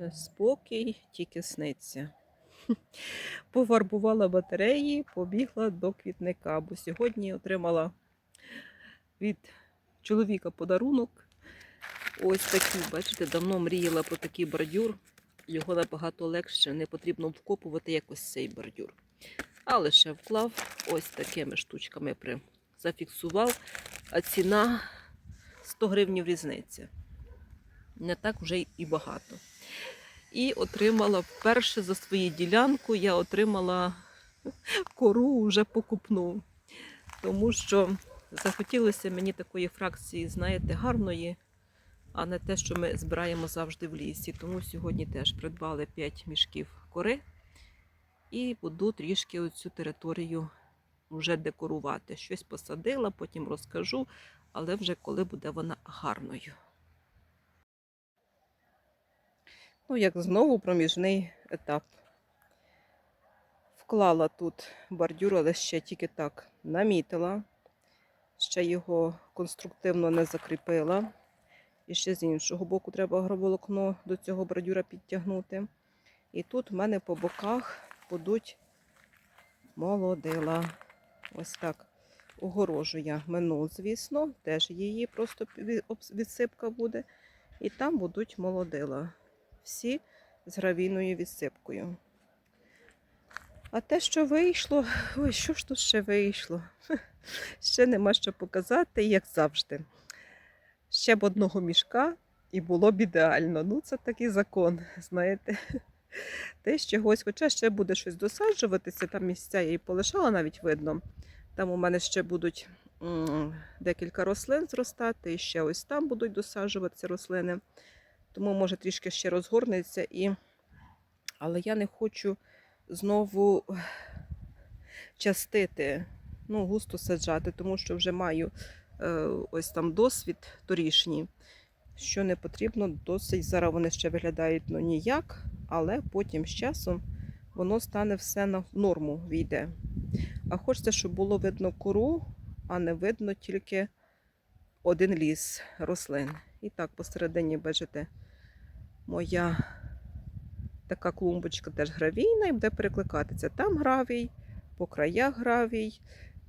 Е, Спокій тільки сниться. Пофарбувала батареї, побігла до квітника, бо сьогодні отримала від чоловіка подарунок. Ось такий, бачите, давно мріяла про такий бордюр. Його набагато легше, не потрібно вкопувати якось цей бордюр. А лише вклав ось такими штучками зафіксував, а ціна 100 гривнів різниця. Не так вже і багато. І отримала вперше за свою ділянку, я отримала кору вже покупну. Тому що захотілося мені такої фракції, знаєте, гарної, а не те, що ми збираємо завжди в лісі. Тому сьогодні теж придбали 5 мішків кори і буду трішки оцю територію вже декорувати. Щось посадила, потім розкажу, але вже коли буде вона гарною. Ну, як знову проміжний етап. Вклала тут бордюр, але ще тільки так намітила, ще його конструктивно не закріпила. І ще з іншого боку треба агроволокно до цього бордюра підтягнути. І тут в мене по боках будуть молодила. Ось так. Огорожу я минул, звісно, теж її просто відсипка буде. І там будуть молодила. Всі з гравійною відсипкою. А те, що вийшло, ой, що ж тут ще вийшло? Ще нема що показати, як завжди. Ще б одного мішка і було б ідеально. Ну, це такий закон, знаєте. Те з чогось, хоча ще буде щось досаджуватися, там місця я і полишала, навіть видно. Там у мене ще будуть декілька рослин зростати, і ще ось там будуть досаджуватися рослини. Тому може трішки ще розгорнеться і. Але я не хочу знову частити, ну, густо саджати, тому що вже маю е, ось там досвід торішній, що не потрібно досить. Зараз вони ще виглядають ну, ніяк, але потім з часом воно стане все на норму війде. А хочеться, щоб було видно кору, а не видно тільки один ліс рослин. І так, посередині, бачите, моя така клумбочка теж гравійна і буде перекликатися. Там гравій, по краях гравій.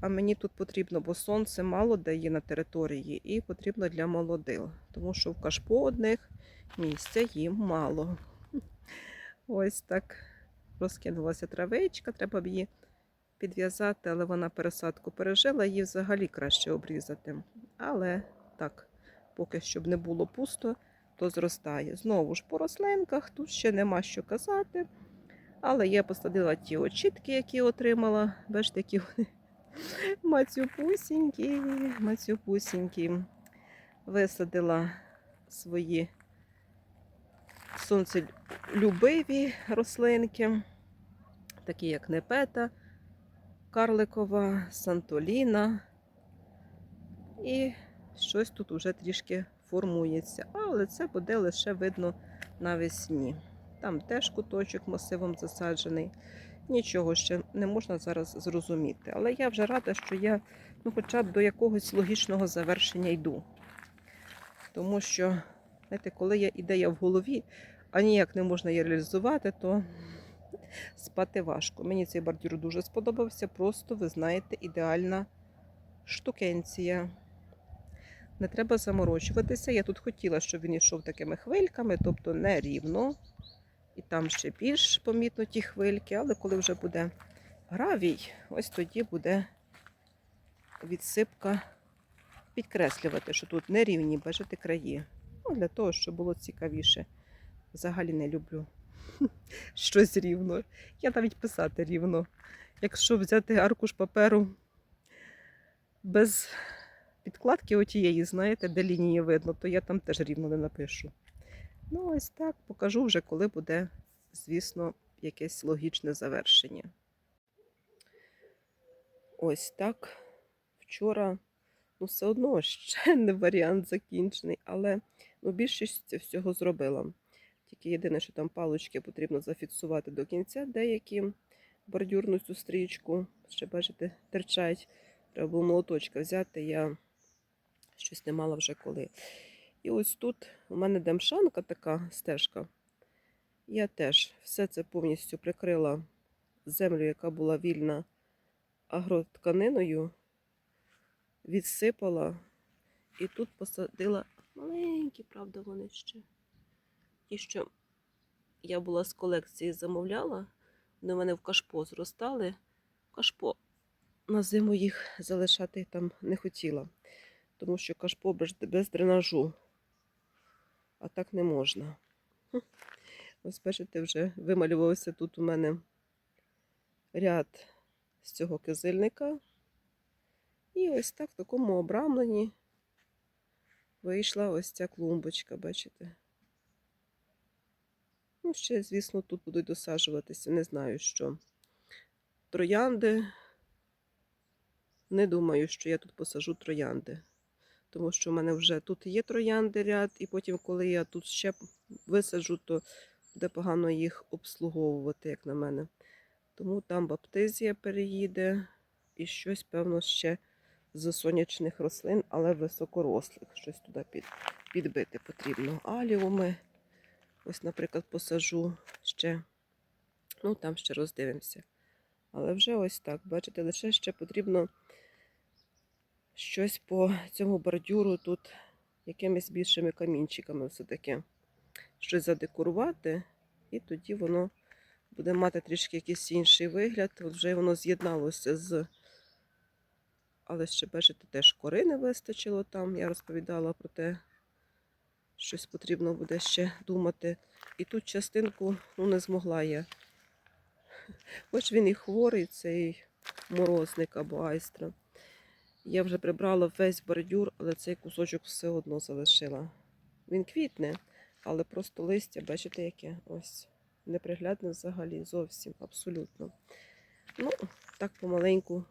А мені тут потрібно, бо сонце мало дає на території, і потрібно для молодил. Тому що в кашпо одних місця їм мало. Ось так розкинулася травичка, треба б її підв'язати, але вона пересадку пережила, її взагалі краще обрізати. Але так, поки щоб не було пусто, то зростає. Знову ж по рослинках, тут ще нема що казати. Але я посадила ті очітки, які отримала. Бачите, які вони мацюпусінькі, мацюпусінькі. Висадила свої сонцелюбиві рослинки, такі як непета, карликова, сантоліна. І щось тут уже трішки формується. Але це буде лише видно навесні. Там теж куточок масивом засаджений. Нічого ще не можна зараз зрозуміти. Але я вже рада, що я ну, хоча б до якогось логічного завершення йду. Тому що, знаєте, коли є ідея в голові, а ніяк не можна її реалізувати, то спати важко. Мені цей бордюр дуже сподобався. Просто, ви знаєте, ідеальна штукенція. Не треба заморочуватися. Я тут хотіла, щоб він йшов такими хвильками, тобто не рівно. І там ще більш помітно ті хвильки, але коли вже буде гравій, ось тоді буде відсипка підкреслювати, що тут нерівні, бачите, краї. Ну, для того, щоб було цікавіше. Взагалі не люблю щось рівно. Я навіть писати рівно. Якщо взяти аркуш паперу без підкладки отієї, знаєте, де лінії видно, то я там теж рівно не напишу. Ну, ось так покажу вже, коли буде, звісно, якесь логічне завершення. Ось так. Вчора, ну, все одно ще не варіант закінчений, але ну, більшість всього зробила. Тільки єдине, що там палочки потрібно зафіксувати до кінця, деякі бордюрну цю стрічку, ще бачите, терчать. Треба було молоточка взяти, я щось не мала вже коли. І ось тут у мене демшанка така стежка. Я теж все це повністю прикрила землю, яка була вільна агротканиною, відсипала і тут посадила маленькі, правда, вони ще. Ті, що я була з колекції замовляла, вони в мене в кашпо зростали. Кашпо на зиму їх залишати там не хотіла, тому що кашпо без, дренажу, а так не можна. Ось бачите, вже вималювався тут у мене ряд з цього кизильника. І ось так в такому обрамленні вийшла ось ця клумбочка, бачите? Ну, ще, звісно, тут будуть досаджуватися, не знаю що. Троянди. Не думаю, що я тут посажу троянди. Тому що в мене вже тут є троянди ряд, і потім, коли я тут ще висаджу, то буде погано їх обслуговувати, як на мене. Тому там баптизія переїде і щось, певно, ще з сонячних рослин, але високорослих. Щось туди під, підбити потрібно. Аліуми. Ось, наприклад, посажу ще. Ну, там ще роздивимося. Але вже ось так, бачите, лише ще потрібно щось по цьому бордюру тут якимись більшими камінчиками все-таки щось задекорувати, і тоді воно буде мати трішки якийсь інший вигляд. От вже воно з'єдналося з. Але ще, бачите, теж кори не вистачило там. Я розповідала про те, щось потрібно буде ще думати. І тут частинку ну, не змогла я. Хоч він і хворий, цей морозник або айстра. Я вже прибрала весь бордюр, але цей кусочок все одно залишила. Він квітне, але просто листя, бачите, яке ось неприглядне взагалі, зовсім, абсолютно. Ну, так помаленьку.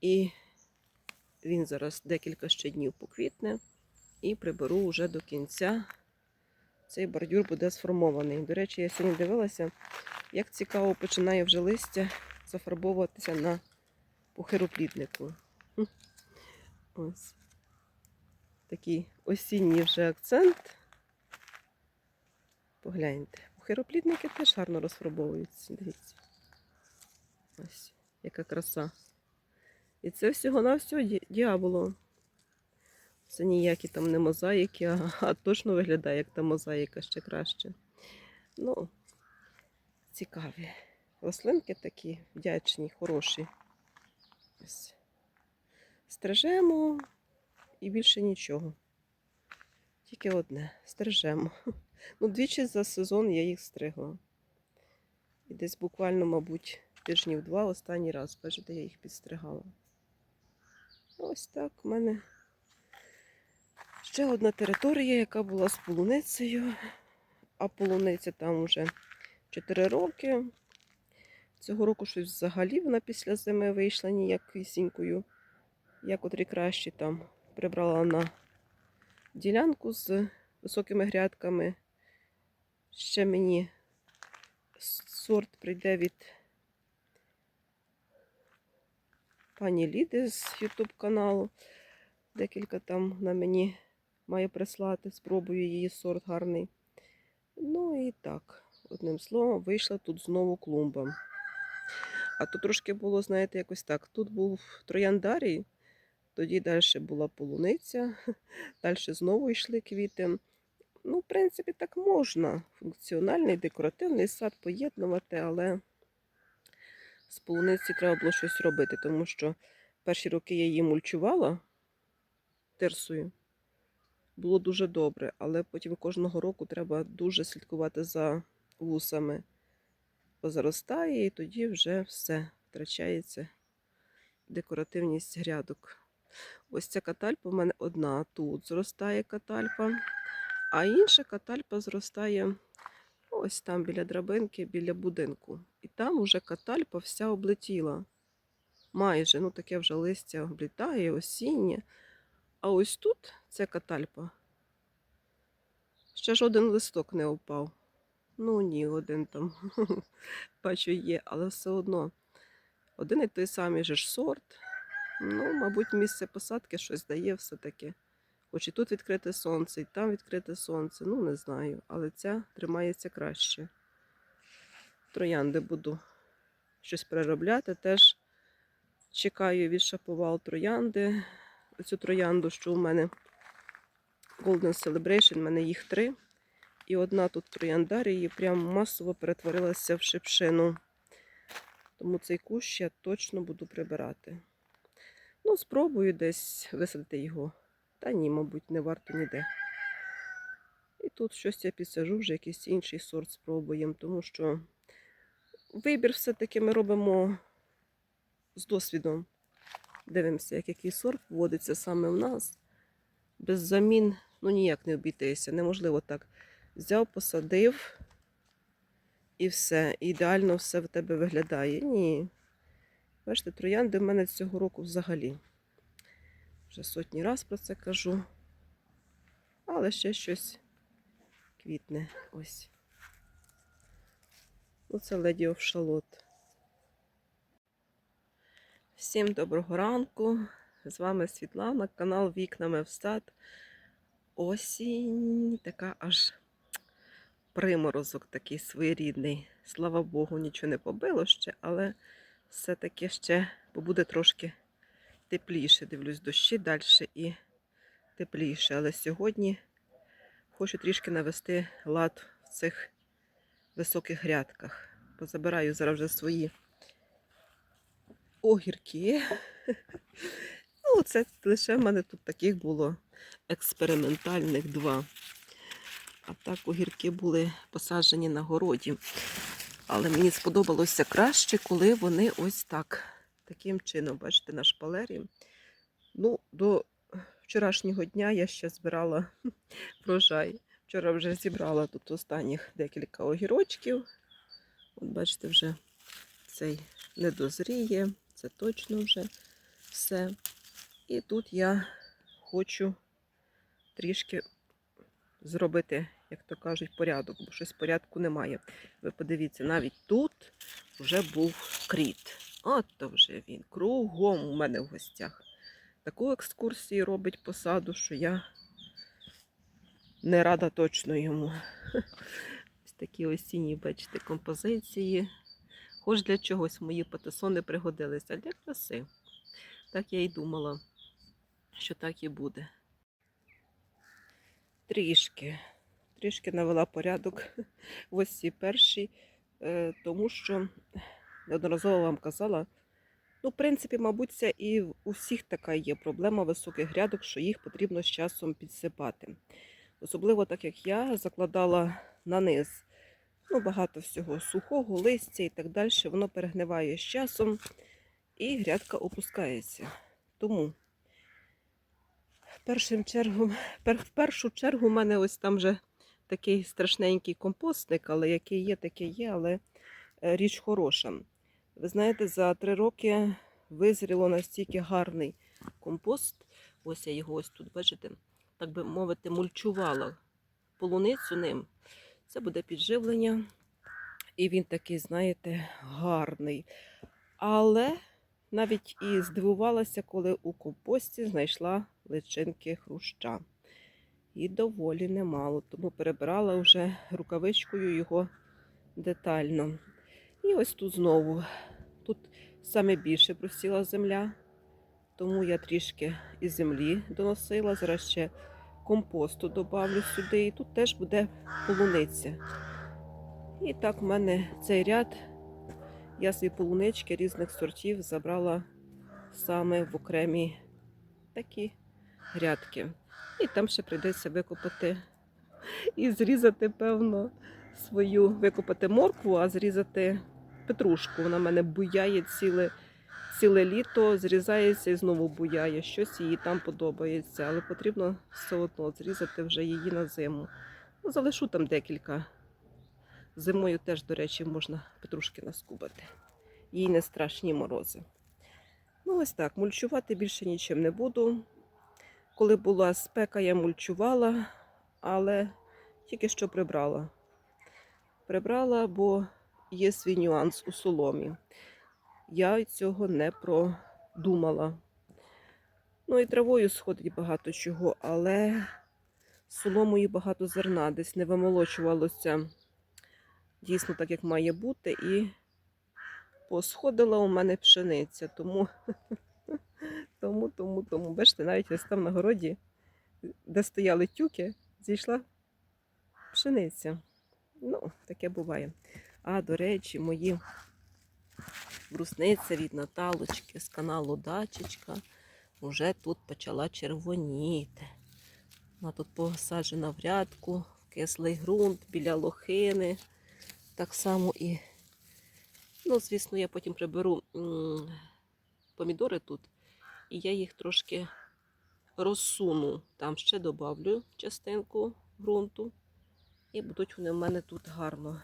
І він зараз декілька ще днів поквітне і приберу вже до кінця. Цей бордюр буде сформований. До речі, я сьогодні дивилася, як цікаво починає вже листя зафарбовуватися на пухиропліднику. Ось такий осінній вже акцент. Погляньте. Пухироплідники теж гарно розфарбовуються. Дивіться. Ось, яка краса. І це всього на всього діаболо. Це ніякі там не мозаїки, а, а точно виглядає, як та мозаїка ще краще. Ну, цікаві. Рослинки такі вдячні, хороші. Ось. Стрижемо і більше нічого. Тільки одне стрижемо. Ну, двічі за сезон я їх стригла. І десь буквально, мабуть, тижнів два останній раз, бачите, я їх підстригала. Ось так в мене ще одна територія, яка була з полуницею. А полуниця там вже 4 роки. Цього року щось взагалі вона після зими вийшла ніякісінькою. Я котрі краще там прибрала на ділянку з високими грядками. Ще мені сорт прийде від пані Ліди з YouTube каналу. Декілька там на мені має прислати. Спробую її сорт гарний. Ну і так, одним словом, вийшла тут знову клумба. А тут трошки було, знаєте, якось так. Тут був трояндарій, тоді далі була полуниця, далі знову йшли квіти. Ну, в принципі, так можна. Функціональний, декоративний сад поєднувати, але з полуниці треба було щось робити, тому що перші роки я її мульчувала терсою. Було дуже добре, але потім кожного року треба дуже слідкувати за вусами. Позаростає, і тоді вже все втрачається декоративність грядок. Ось ця катальпа в мене одна. Тут зростає катальпа, а інша катальпа зростає ось там біля драбинки, біля будинку. І там уже катальпа вся облетіла. Майже, ну таке вже листя облітає, осіннє. А ось тут ця катальпа. Ще жоден листок не впав. Ну ні, один там бачу є, але все одно один і той самий же ж сорт. Ну, мабуть, місце посадки щось дає все-таки. Хоч і тут відкрите сонце, і там відкрите сонце. Ну, не знаю, але ця тримається краще. Троянди буду щось переробляти. Теж чекаю від шаповал троянди. Оцю троянду, що у мене Golden Celebration, в мене їх три. І одна тут трояндарії прям масово перетворилася в шипшину. Тому цей кущ я точно буду прибирати. Ну, спробую десь висадити його. Та ні, мабуть, не варто ніде. І тут щось я підсажу, вже якийсь інший сорт спробуємо, тому що вибір все-таки ми робимо з досвідом. Дивимося, як який сорт вводиться саме в нас. Без замін ну ніяк не обійтися. Неможливо так. Взяв, посадив і все. Ідеально все в тебе виглядає. Ні. Бачите, троянди в мене цього року взагалі. Вже сотні раз про це кажу. Але ще щось квітне. Ось. Оце леді of шалот. Всім доброго ранку. З вами Світлана, канал Вікнами в сад. Осінь така аж приморозок такий своєрідний. Слава Богу, нічого не побило ще, але все-таки ще побуде трошки тепліше. Дивлюсь, дощі далі і тепліше. Але сьогодні хочу трішки навести лад в цих високих грядках. Позабираю зараз вже свої огірки. Ну, це лише в мене тут таких було експериментальних два. А так огірки були посаджені на городі. Але мені сподобалося краще, коли вони ось так, таким чином, бачите, на шпалері. Ну, до вчорашнього дня я ще збирала врожай. Вчора вже зібрала тут останніх декілька огірочків. От бачите, вже цей не дозріє, це точно вже все. І тут я хочу трішки зробити, як то кажуть, порядок, бо щось порядку немає. Ви подивіться, навіть тут вже був кріт. От то вже він. Кругом у мене в гостях. Таку екскурсію робить по саду, що я не рада точно йому. Ось такі осінні, бачите, композиції. Хоч для чогось мої патисони пригодилися, а для краси. Так я й думала, що так і буде. Трішки, трішки навела порядок в ось ці перші, е, тому що неодноразово вам казала, ну, в принципі, мабуть, це і у всіх така є проблема високих грядок, що їх потрібно з часом підсипати. Особливо так як я закладала на низ ну, багато всього сухого, листя і так далі, воно перегниває з часом і грядка опускається. Тому першим чергом, в першу чергу в мене ось там вже такий страшненький компостник, але який є, такий є, але е, річ хороша. Ви знаєте, за три роки визріло настільки гарний компост. Ось я його ось тут, бачите, так би мовити, мульчувала полуницю ним. Це буде підживлення. І він такий, знаєте, гарний. Але навіть і здивувалася, коли у компості знайшла личинки хруща. І доволі немало, тому перебирала вже рукавичкою його детально. І ось тут знову. Тут саме більше просіла земля, тому я трішки із землі доносила. Зараз ще компосту додавлю сюди, і тут теж буде полуниця. І так в мене цей ряд, я свої полунички різних сортів забрала саме в окремі такі грядки. І там ще прийдеться викопати і зрізати, певно, свою викопати моркву, а зрізати петрушку. Вона в мене буяє ціле, ціле літо, зрізається і знову буяє. Щось їй там подобається, але потрібно все одно зрізати вже її на зиму. Ну, залишу там декілька. Зимою теж, до речі, можна петрушки наскубати. Їй не страшні морози. Ну, ось так, мульчувати більше нічим не буду. Коли була спека, я мульчувала, але тільки що прибрала. Прибрала, бо є свій нюанс у соломі. Я цього не продумала. Ну і травою сходить багато чого, але соломою багато зерна десь не вимолочувалося дійсно так, як має бути, і посходила у мене пшениця. Тому, тому, тому, тому. Бачите, навіть ось там на городі, де стояли тюки, зійшла пшениця. Ну, таке буває. А, до речі, мої брусниця від Наталочки з каналу Дачечка вже тут почала червоніти. Вона тут посаджена в рядку, в кислий ґрунт, біля лохини. Так само і, ну, звісно, я потім приберу помідори тут, і я їх трошки розсуну. Там ще добавлю частинку ґрунту. І будуть вони в мене тут гарно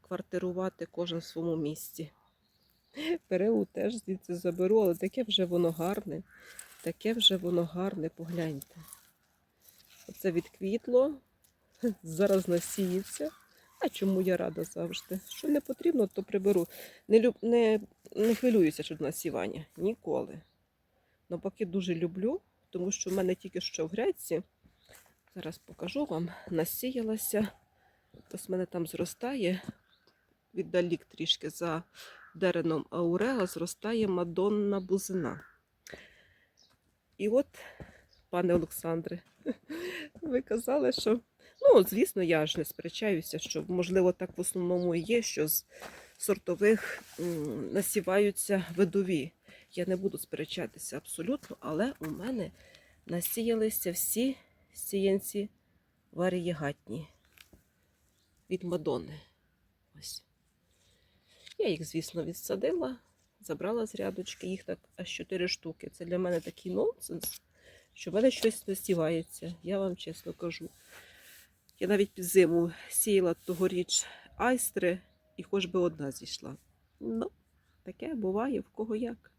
квартирувати кожен в своєму місці. Переу теж звідси заберу, але таке вже воно гарне. Таке вже воно гарне, погляньте. Оце відквітло, зараз насіється. А чому я рада завжди? Що не потрібно, то приберу. Не, люб... не, не хвилююся щодо насівання. Ніколи. Навпаки, дуже люблю, тому що в мене тільки що в грядці. Зараз покажу вам, насіялася. Ось в мене там зростає, віддалік трішки за дереном Ауреа, зростає Мадонна бузина. І от, пане Олександре, ви казали, що. Ну, звісно, я ж не сперечаюся, що можливо так в основному і є, що з сортових насіваються видові. Я не буду сперечатися абсолютно, але у мене насіялися всі сіянці варієгатні від Мадонни. Ось. Я їх, звісно, відсадила, забрала з рядочки, їх так аж 4 штуки. Це для мене такий нонсенс, що в мене щось насівається, я вам чесно кажу. Я навіть під зиму сіяла тогоріч айстри, і хоч би одна зійшла. Ну, таке буває в кого як.